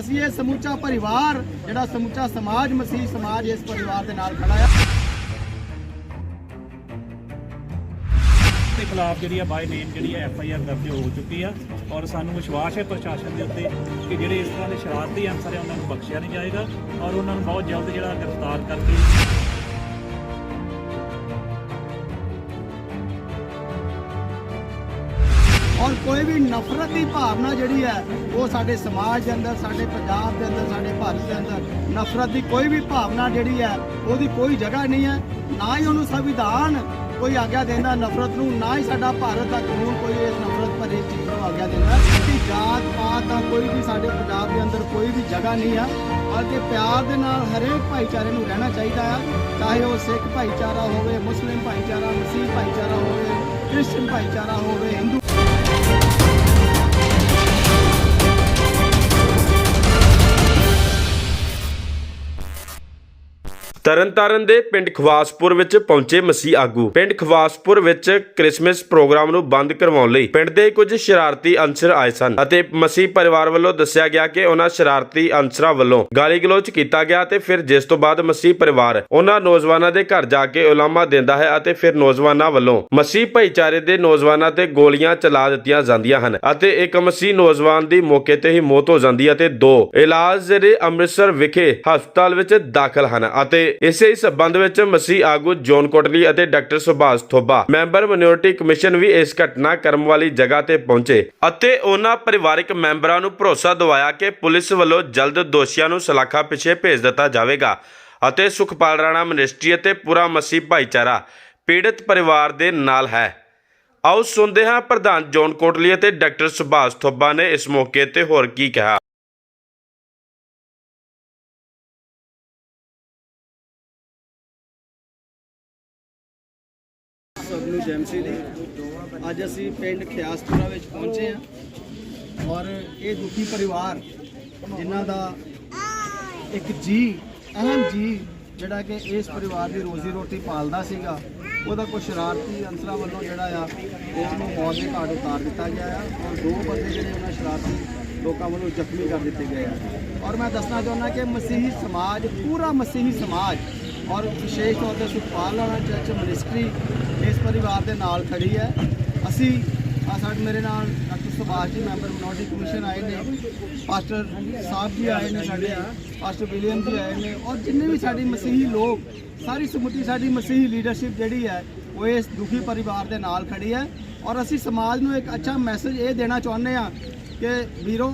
ਅਸੀਂ ਇਹ ਸਮੁੱਚਾ ਪਰਿਵਾਰ, ਜਿਹੜਾ ਸਮੁੱਚਾ ਸਮਾਜ, ਮਸੀਹ ਸਮਾਜ ਇਸ ਪਰਿਵਾਰ ਦੇ ਨਾਲ ਖੜਾ ਆ। ਦੇ ਖਿਲਾਫ ਜਿਹੜੀ ਆ ਬਾਈ ਨੇਮ ਜਿਹੜੀ ਆ ਐਫ ਆਈ ਆਰ ਦਰਜ ਹੋ ਚੁੱਕੀ ਆ ਔਰ ਸਾਨੂੰ ਵਿਸ਼ਵਾਸ ਹੈ ਪ੍ਰਸ਼ਾਸਨ ਦੇ ਉੱਤੇ ਕਿ ਜਿਹੜੇ ਇਸ ਤਰ੍ਹਾਂ ਦੇ ਸ਼ਰਾਰਤੀ ਅਨਸਰ ਆ, ਉਹਨਾਂ ਨੂੰ ਬਖਸ਼ਿਆ ਨਹੀਂ ਜਾਏਗਾ ਔਰ ਉਹਨਾਂ ਨੂੰ ਬਹੁਤ ਜਲਦ ਜਿਹੜਾ ਗ੍ਰਿਫਤਾਰ ਕਰਕੇ ਔਰ ਕੋਈ ਵੀ ਨਫ਼ਰਤ ਦੀ ਭਾਵਨਾ ਜਿਹੜੀ ਹੈ, ਉਹ ਸਾਡੇ ਸਮਾਜ ਦੇ ਅੰਦਰ, ਸਾਡੇ ਪੰਜਾਬ ਦੇ ਅੰਦਰ, ਸਾਡੇ ਭਾਰਤ ਦੇ ਅੰਦਰ ਨਫ਼ਰਤ ਦੀ ਕੋਈ ਵੀ ਭਾਵਨਾ ਜਿਹੜੀ ਹੈ, ਉਹਦੀ ਕੋਈ ਜਗ੍ਹਾ ਨਹੀਂ ਹੈ। ਨਾ ਹੀ ਉਹਨੂੰ ਸੰਵਿਧਾਨ ਕੋਈ ਆਗਿਆ ਦਿੰਦਾ ਨਫ਼ਰਤ ਨੂੰ, ਨਾ ਹੀ ਸਾਡਾ ਭਾਰਤ ਦਾ ਕਾਨੂੰਨ ਕੋਈ ਇਸ ਨਫ਼ਰਤ ਭਰੀ ਚੀਜ਼ ਨੂੰ ਆਗਿਆ ਦਿੰਦਾ। ਕਿ ਜਾਤ ਪਾਤ ਦਾ ਕੋਈ ਵੀ ਸਾਡੇ ਪੰਜਾਬ ਦੇ ਅੰਦਰ ਕੋਈ ਵੀ ਜਗ੍ਹਾ ਨਹੀਂ ਆ ਬਲਕਿ ਪਿਆਰ ਦੇ ਨਾਲ ਹਰੇਕ ਭਾਈਚਾਰੇ ਨੂੰ ਰਹਿਣਾ ਚਾਹੀਦਾ ਆ ਚਾਹੇ ਉਹ ਸਿੱਖ ਭਾਈਚਾਰਾ ਹੋਵੇ, ਮੁਸਲਿਮ ਭਾਈਚਾਰਾ, ਮਸੀਹ ਭਾਈਚਾਰਾ ਹੋਵੇ, ਕ੍ਰਿਸਚਨ ਭਾਈਚਾਰਾ ਹੋਵੇ, ਹਿੰਦੂ ਤਰਨਤਾਰਨ ਦੇ ਪਿੰਡ ਖਵਾਸਪੁਰ ਵਿੱਚ ਪਹੁੰਚੇ ਮਸੀਹ ਆਗੂ। ਪਿੰਡ ਖਵਾਸਪੁਰ ਵਿੱਚ ਕ੍ਰਿਸਮਸ ਪ੍ਰੋਗਰਾਮ ਨੂੰ ਬੰਦ ਕਰਵਾਉਣ ਲਈ ਪਿੰਡ ਦੇ ਕੁਝ ਸ਼ਰਾਰਤੀ ਅੰਸਰ ਆਏ ਸਨ ਅਤੇ ਮਸੀਹ ਪਰਿਵਾਰ ਵੱਲੋਂ ਦੱਸਿਆ ਗਿਆ ਕਿ ਉਹਨਾਂ ਸ਼ਰਾਰਤੀ ਅੰਸਰਾਂ ਵੱਲੋਂ ਗਾਲੀ ਗਲੋਚ ਕੀਤਾ ਗਿਆ ਤੇ ਫਿਰ ਜਿਸ ਤੋਂ ਬਾਅਦ ਮਸੀਹ ਪਰਿਵਾਰ ਉਹਨਾਂ ਨੌਜਵਾਨਾਂ ਦੇ ਘਰ ਜਾ ਕੇ ਉਲਾਮਾ ਦਿੰਦਾ ਹੈ ਅਤੇ ਫਿਰ ਨੌਜਵਾਨਾਂ ਵੱਲੋਂ ਮਸੀਹ ਭਾਈਚਾਰੇ ਦੇ ਨੌਜਵਾਨਾਂ ਤੇ ਗੋਲੀਆਂ ਚਲਾ ਦਿੱਤੀਆਂ ਜਾਂਦੀਆਂ ਹਨ ਅਤੇ ਇੱਕ ਮਸੀਹ ਨੌਜਵਾਨ ਦੀ ਮੌਕੇ ਤੇ ਹੀ ਮੌਤ ਹੋ ਜਾਂਦੀ ਹੈ ਤੇ ਦੋ ਇਲਾਜ ਦੇ ਅੰਮ੍ਰਿਤਸਰ ਵਿਖੇ ਹਸਪਤਾਲ ਵਿੱਚ ਦਾਖਲ ਹਨ ਅਤੇ ਇਸੇ ਹੀ ਸਬੰਧ ਵਿੱਚ ਮਸੀਹ ਆਗੂ ਜੋਨ ਕੋਟਲੀ ਅਤੇ doctor Subhash Thoba, member minority commission ਵੀ ਇਸ ਘਟਨਾ ਕਰਮ ਵਾਲੀ ਜਗ੍ਹਾ ਤੇ ਪਹੁੰਚੇ ਅਤੇ ਉਹਨਾਂ ਪਰਿਵਾਰਕ ਮੈਂਬਰਾਂ ਨੂੰ ਭਰੋਸਾ ਦਿਵਾਇਆ ਕਿ ਪੁਲਿਸ ਵੱਲੋਂ ਜਲਦ ਦੋਸ਼ੀਆਂ ਨੂੰ ਸਲਾਖਾ ਪਿੱਛੇ ਭੇਜ ਦਿੱਤਾ ਜਾਵੇਗਾ ਅਤੇ ਸੁਖਪਾਲ ਰਾਣਾ ਮਿਨਿਸਟਰੀ ਅਤੇ ਪੂਰਾ ਮਸੀਹ ਭਾਈਚਾਰਾ ਪੀੜਤ ਪਰਿਵਾਰ ਦੇ ਨਾਲ ਹੈ। ਆਓ ਸੁਣਦੇ ਹਾਂ ਪ੍ਰਧਾਨ ਜੋਨ ਕੋਟਲੀ ਅਤੇ ਡਾਕਟਰ ਸੁਭਾਸ਼ ਥੋਬਾ ਨੇ ਇਸ ਮੌਕੇ ਤੇ ਹੋਰ ਕੀ ਕਿਹਾ। ਸਭ ਨੂੰ ਜੈਮਸੀ ਦੀ ਅੱਜ ਅਸੀਂ ਪਿੰਡ ਖਿਆਸਪੁਰਾ ਵਿੱਚ ਪਹੁੰਚੇ ਹਾਂ ਔਰ ਇਹ ਦੁਖੀ ਪਰਿਵਾਰ ਜਿਨ੍ਹਾਂ ਦਾ ਇੱਕ ਜੀ, ਅਹਿਮ ਜੀ ਜਿਹੜਾ ਕਿ ਇਸ ਪਰਿਵਾਰ ਦੀ ਰੋਜ਼ੀ ਰੋਟੀ ਪਾਲਦਾ ਸੀਗਾ, ਉਹਦਾ ਕੋਈ ਸ਼ਰਾਰਤੀ ਅੰਸਰਾਂ ਵੱਲੋਂ ਜਿਹੜਾ ਆ, ਉਸ ਨੂੰ ਮੌਤ ਦੇ ਘਾਟ ਉਤਾਰ ਦਿੱਤਾ ਗਿਆ ਆ ਔਰ ਦੋ ਬੰਦੇ ਜਿਹੜੇ ਉਹਨਾਂ ਸ਼ਰਾਰਤੀ ਲੋਕਾਂ ਵੱਲੋਂ ਜ਼ਖਮੀ ਕਰ ਦਿੱਤੇ ਗਏ ਆ। ਔਰ ਮੈਂ ਦੱਸਣਾ ਚਾਹੁੰਦਾ ਕਿ ਮਸੀਹੀ ਸਮਾਜ, ਪੂਰਾ ਮਸੀਹੀ ਸਮਾਜ ਔਰ ਵਿਸ਼ੇਸ਼ ਤੌਰ ਤੇ ਸੁਖਪਾਲ ਵਾਲਾ ਚਰਚ ਮਿਨਿਸਟਰੀ ਇਸ ਪਰਿਵਾਰ ਦੇ ਨਾਲ ਖੜੀ ਹੈ। ਅਸੀਂ ਆ ਸਾਡੇ, ਮੇਰੇ ਨਾਲ ਡਾਕਟਰ ਸੁਭਾਸ਼ ਜੀ, ਮੈਂਬਰ ਮਿਨੋਰਿਟੀ ਕਮਿਸ਼ਨ ਆਏ ਨੇ ਪਾਸਟਰ ਸਾਹਿਬ ਜੀ ਆਏ ਨੇ ਸਾਡੇ ਪਾਸਟਰ ਵਿਲੀਅਮ ਜੀ ਆਏ ਨੇ, ਔਰ ਜਿੰਨੇ ਵੀ ਸਾਡੀ ਮਸੀਹੀ ਲੋਕ, ਸਾਰੀ ਸਮੁੱਚੀ ਸਾਡੀ ਮਸੀਹੀ ਲੀਡਰਸ਼ਿਪ ਜਿਹੜੀ ਹੈ, ਉਹ ਇਸ ਦੁਖੀ ਪਰਿਵਾਰ ਦੇ ਨਾਲ ਖੜੀ ਹੈ। ਔਰ ਅਸੀਂ ਸਮਾਜ ਨੂੰ ਇੱਕ ਅੱਛਾ ਮੈਸੇਜ ਇਹ ਦੇਣਾ ਚਾਹੁੰਦੇ ਆ ਕਿ ਵੀਰੋ,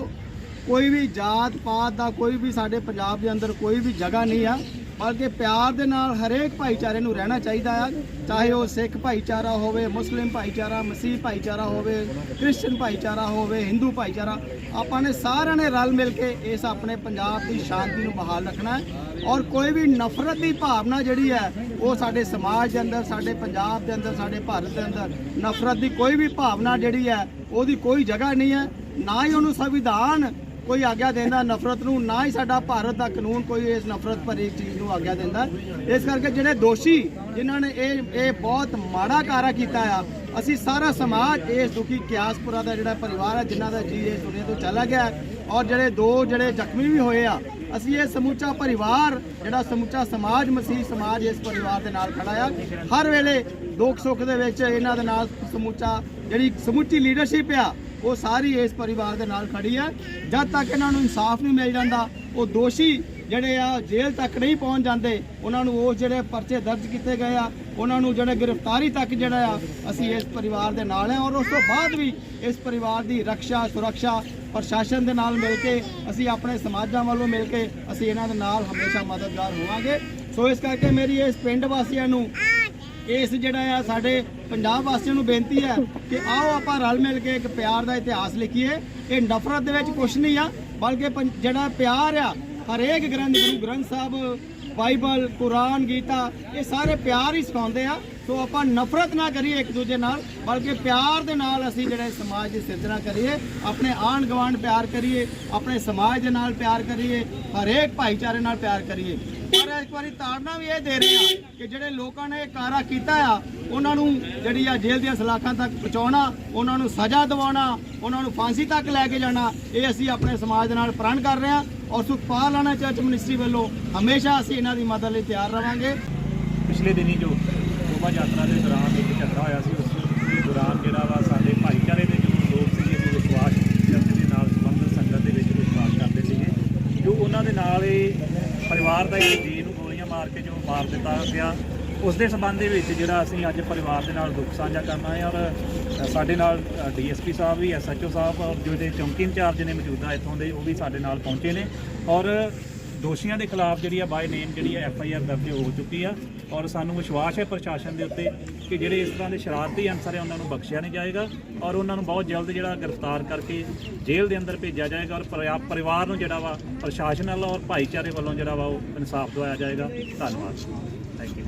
ਕੋਈ ਵੀ ਜਾਤ ਪਾਤ ਦਾ ਕੋਈ ਵੀ ਸਾਡੇ ਪੰਜਾਬ ਦੇ ਅੰਦਰ ਕੋਈ ਵੀ ਜਗ੍ਹਾ ਨਹੀਂ ਆ ਬਲਕਿ ਪਿਆਰ ਦੇ ਨਾਲ ਹਰੇਕ ਭਾਈਚਾਰੇ ਨੂੰ ਰਹਿਣਾ ਚਾਹੀਦਾ ਆ। ਚਾਹੇ ਉਹ ਸਿੱਖ ਭਾਈਚਾਰਾ ਹੋਵੇ, ਮੁਸਲਿਮ ਭਾਈਚਾਰਾ, ਮਸੀਹ ਭਾਈਚਾਰਾ ਹੋਵੇ ਕ੍ਰਿਸਚਨ ਭਾਈਚਾਰਾ ਹੋਵੇ, ਹਿੰਦੂ ਭਾਈਚਾਰਾ, ਆਪਾਂ ਨੇ ਸਾਰਿਆਂ ਨੇ ਰਲ ਮਿਲ ਕੇ ਇਸ ਆਪਣੇ ਪੰਜਾਬ ਦੀ ਸ਼ਾਂਤੀ ਨੂੰ ਬਹਾਲ ਰੱਖਣਾ ਹੈ। ਔਰ ਕੋਈ ਵੀ ਨਫ਼ਰਤ ਦੀ ਭਾਵਨਾ ਜਿਹੜੀ ਹੈ, ਉਹ ਸਾਡੇ ਸਮਾਜ ਦੇ ਅੰਦਰ, ਸਾਡੇ ਪੰਜਾਬ ਦੇ ਅੰਦਰ, ਸਾਡੇ ਭਾਰਤ ਦੇ ਅੰਦਰ ਨਫ਼ਰਤ ਦੀ ਕੋਈ ਵੀ ਭਾਵਨਾ ਜਿਹੜੀ ਹੈ, ਉਹਦੀ ਕੋਈ ਜਗ੍ਹਾ ਨਹੀਂ ਹੈ। ਨਾ ਹੀ ਉਹਨੂੰ ਸੰਵਿਧਾਨ ਕੋਈ ਆਗਿਆ ਦਿੰਦਾ ਨਫ਼ਰਤ ਨੂੰ ਨਾ ਹੀ ਸਾਡਾ ਭਾਰਤ ਦਾ ਕਾਨੂੰਨ ਕੋਈ ਇਸ ਨਫ਼ਰਤ ਭਰੀ ਚੀਜ਼ ਨੂੰ ਆਗਿਆ ਦਿੰਦਾ। ਇਸ ਕਰਕੇ ਜਿਹੜੇ ਦੋਸ਼ੀ ਜਿਨ੍ਹਾਂ ਨੇ ਇਹ ਇਹ ਬਹੁਤ ਮਾੜਾ ਕਾਰਾ ਕੀਤਾ ਆ, ਅਸੀਂ ਸਾਰਾ ਸਮਾਜ ਇਸ ਦੁਖੀ ਕਿਆਸਪੁਰਾ ਦਾ ਜਿਹੜਾ ਪਰਿਵਾਰ ਹੈ ਜਿਨ੍ਹਾਂ ਦਾ ਜੀ ਇਸ ਦੁਨੀਆ ਤੋਂ ਚਲਾ ਗਿਆ ਔਰ ਜਿਹੜੇ ਦੋ ਜਿਹੜੇ ਜ਼ਖਮੀ ਵੀ ਹੋਏ ਆ, ਅਸੀਂ ਇਹ ਸਮੁੱਚਾ ਪਰਿਵਾਰ, ਜਿਹੜਾ ਸਮੁੱਚਾ ਸਮਾਜ, ਮਸੀਹ ਸਮਾਜ ਇਸ ਪਰਿਵਾਰ ਦੇ ਨਾਲ ਖੜਾ ਆ। ਹਰ ਵੇਲੇ ਦੁੱਖ ਸੁੱਖ ਦੇ ਵਿੱਚ ਇਹਨਾਂ ਦੇ ਨਾਲ ਸਮੁੱਚਾ, ਜਿਹੜੀ ਸਮੁੱਚੀ ਲੀਡਰਸ਼ਿਪ ਆ ਉਹ ਸਾਰੀ ਇਸ ਪਰਿਵਾਰ ਦੇ ਨਾਲ ਖੜੀ ਹੈ ਜਦ ਤੱਕ ਇਹਨਾਂ ਨੂੰ ਇਨਸਾਫ ਨਹੀਂ ਮਿਲ ਜਾਂਦਾ, ਉਹ ਦੋਸ਼ੀ ਜਿਹੜੇ ਆ, ਜੇਲ੍ਹ ਤੱਕ ਨਹੀਂ ਪਹੁੰਚ ਜਾਂਦੇ। ਉਹਨਾਂ ਨੂੰ ਉਹ ਜਿਹੜੇ ਪਰਚੇ ਦਰਜ ਕੀਤੇ ਗਏ ਆ, ਉਹਨਾਂ ਨੂੰ ਜਿਹੜੇ ਗ੍ਰਿਫਤਾਰੀ ਤੱਕ ਜਿਹੜਾ ਆ, ਅਸੀਂ ਇਸ ਪਰਿਵਾਰ ਦੇ ਨਾਲ ਹਾਂ। ਔਰ ਉਸ ਤੋਂ ਬਾਅਦ ਵੀ ਇਸ ਪਰਿਵਾਰ ਦੀ ਰੱਖਿਆ, ਸੁਰੱਖਿਆ ਪ੍ਰਸ਼ਾਸਨ ਦੇ ਨਾਲ ਮਿਲ ਕੇ, ਅਸੀਂ ਆਪਣੇ ਸਮਾਜਾਂ ਵੱਲੋਂ ਮਿਲ ਕੇ, ਅਸੀਂ ਇਹਨਾਂ ਦੇ ਨਾਲ ਹਮੇਸ਼ਾ ਮਦਦਗਾਰ ਹੋਵਾਂਗੇ। ਸੋ ਇਸ ਕਰਕੇ ਮੇਰੀ ਇਸ ਪਿੰਡ ਵਾਸੀਆਂ ਨੂੰ ਇਸ ਜਿਹੜਾ ਆ ਸਾਡੇ ਪੰਜਾਬ ਵਾਸੀਆਂ ਨੂੰ ਬੇਨਤੀ ਹੈ ਕਿ ਆਓ ਆਪਾਂ ਰਲ ਮਿਲ ਕੇ ਇੱਕ ਪਿਆਰ ਦਾ ਇਤਿਹਾਸ ਲਿਖੀਏ। ਇਹ ਨਫ਼ਰਤ ਦੇ ਵਿੱਚ ਕੁਝ ਨਹੀਂ ਆ, ਬਲਕਿ ਪੰ- ਜਿਹੜਾ ਪਿਆਰ ਆ, ਹਰੇਕ ਗ੍ਰੰਥ, ਗੁਰੂ ਗ੍ਰੰਥ ਸਾਹਿਬ, ਬਾਈਬਲ, ਕੁਰਾਨ, ਗੀਤਾ, ਇਹ ਸਾਰੇ ਪਿਆਰ ਹੀ ਸਿਖਾਉਂਦੇ ਆ। ਸੋ ਆਪਾਂ ਨਫ਼ਰਤ ਨਾ ਕਰੀਏ ਇੱਕ ਦੂਜੇ ਨਾਲ, ਬਲਕਿ ਪਿਆਰ ਦੇ ਨਾਲ ਅਸੀਂ ਜਿਹੜੇ ਸਮਾਜ ਦੀ ਸਿਰਜਣਾ ਕਰੀਏ, ਆਪਣੇ ਆਂਢ ਗੁਆਂਢ ਪਿਆਰ ਕਰੀਏ, ਆਪਣੇ ਸਮਾਜ ਦੇ ਨਾਲ ਪਿਆਰ ਕਰੀਏ, ਹਰੇਕ ਭਾਈਚਾਰੇ ਨਾਲ ਪਿਆਰ ਕਰੀਏ। ਇੱਕ ਵਾਰੀ ਤਾੜਨਾ ਵੀ ਇਹ ਦੇ ਰਹੇ ਆ ਕਿ ਜਿਹੜੇ ਲੋਕਾਂ ਨੇ ਇਹ ਕਾਰਾ ਕੀਤਾ ਆ, ਉਹਨਾਂ ਨੂੰ ਜਿਹੜੀ ਆ ਜੇਲ੍ਹ ਦੀਆਂ ਸਲਾਖਾਂ ਤੱਕ ਪਹੁੰਚਾਉਣਾ, ਉਹਨਾਂ ਨੂੰ ਸਜ਼ਾ ਦਿਵਾਉਣਾ, ਉਹਨਾਂ ਨੂੰ ਫਾਂਸੀ ਤੱਕ ਲੈ ਕੇ ਜਾਣਾ, ਇਹ ਅਸੀਂ ਆਪਣੇ ਸਮਾਜ ਦੇ ਨਾਲ ਪ੍ਰਣ ਕਰ ਰਹੇ ਹਾਂ ਔਰ ਸੁਖਪਾਲ ਰਾਣਾ ਚਰਚ ਮਿਨਿਸਟਰੀ ਵੱਲੋਂ ਹਮੇਸ਼ਾ ਅਸੀਂ ਇਹਨਾਂ ਦੀ ਮਦਦ ਲਈ ਤਿਆਰ ਰਵਾਂਗੇ। ਪਿਛਲੇ ਦਿਨੀ ਜੋ ਸ਼ੋਭਾ ਯਾਤਰਾ ਦੇ ਦੌਰਾਨ ਇੱਕ ਝਗੜਾ ਹੋਇਆ ਸੀ, ਉਸ ਦੌਰਾਨ ਜਿਹੜਾ ਵਾ ਸਾਡੇ ਭਾਈਚਾਰੇ ਦੇ ਜੋ ਲੋਕ ਸੀਗੇ ਜੋ ਵਿਸ਼ਵਾਸ ਚਰਚ ਦੇ ਨਾਲ ਸੰਬੰਧਿਤ ਸੰਗਤ ਦੇ ਵਿੱਚ ਵਿਸ਼ਵਾਸ ਕਰਦੇ ਸੀਗੇ। ਜੋ ਉਹਨਾਂ ਦੇ ਨਾਲ ਇਹ ਪਰਿਵਾਰ ਦਾ ਇੱਕ ਮਾਰ ਕੇ ਜੋ ਮਾਰ ਦਿੱਤਾ ਗਿਆ ਉਸ ਦੇ ਸੰਬੰਧ ਦੇ ਵਿੱਚ ਜਿਹੜਾ ਅਸੀਂ ਅੱਜ ਪਰਿਵਾਰ ਦੇ ਨਾਲ ਦੁੱਖ ਸਾਂਝਾ ਕਰਨਾ ਹੈ ਔਰ ਸਾਡੇ ਨਾਲ ਡੀਐਸਪੀ ਸਾਹਿਬ ਵੀ ਐਸਐਚਓ ਸਾਹਿਬ ਔਰ ਜੋ ਇਹਦੇ ਚੌਂਕੀ ਇੰਚਾਰਜ ਨੇ ਮੌਜੂਦਾ ਇੱਥੋਂ ਦੇ, ਉਹ ਵੀ ਸਾਡੇ ਨਾਲ ਪਹੁੰਚੇ ਨੇ ਔਰ ਦੋਸ਼ੀਆਂ ਦੇ ਖਿਲਾਫ ਜਿਹੜੀ ਆ ਬਾਈ ਨੇਮ ਜਿਹੜੀ ਆ ਐਫ ਆਈ ਆਰ ਦਰਜ ਹੋ ਚੁੱਕੀ ਆ ਔਰ ਸਾਨੂੰ ਵਿਸ਼ਵਾਸ ਹੈ ਪ੍ਰਸ਼ਾਸਨ ਦੇ ਉੱਤੇ ਕਿ ਜਿਹੜੇ ਇਸ ਤਰ੍ਹਾਂ ਦੇ ਸ਼ਰਾਰਤੀ ਅਨਸਰ ਹੈ, ਉਹਨਾਂ ਨੂੰ ਬਖਸ਼ਿਆ ਨਹੀਂ ਜਾਏਗਾ ਔਰ ਉਹਨਾਂ ਨੂੰ ਬਹੁਤ ਜਲਦ ਜਿਹੜਾ ਗ੍ਰਿਫਤਾਰ ਕਰਕੇ ਜੇਲ੍ਹ ਦੇ ਅੰਦਰ ਭੇਜਿਆ ਜਾਏਗਾ ਔਰ ਪਰਿਆ- ਪਰਿਵਾਰ ਨੂੰ ਜਿਹੜਾ ਵਾ ਪ੍ਰਸ਼ਾਸਨ ਵੱਲੋਂ ਔਰ ਭਾਈਚਾਰੇ ਵੱਲੋਂ ਜਿਹੜਾ ਵਾ ਉਹ ਇਨਸਾਫ ਦਿਵਾਇਆ ਜਾਏਗਾ। ਧੰਨਵਾਦ। Thank you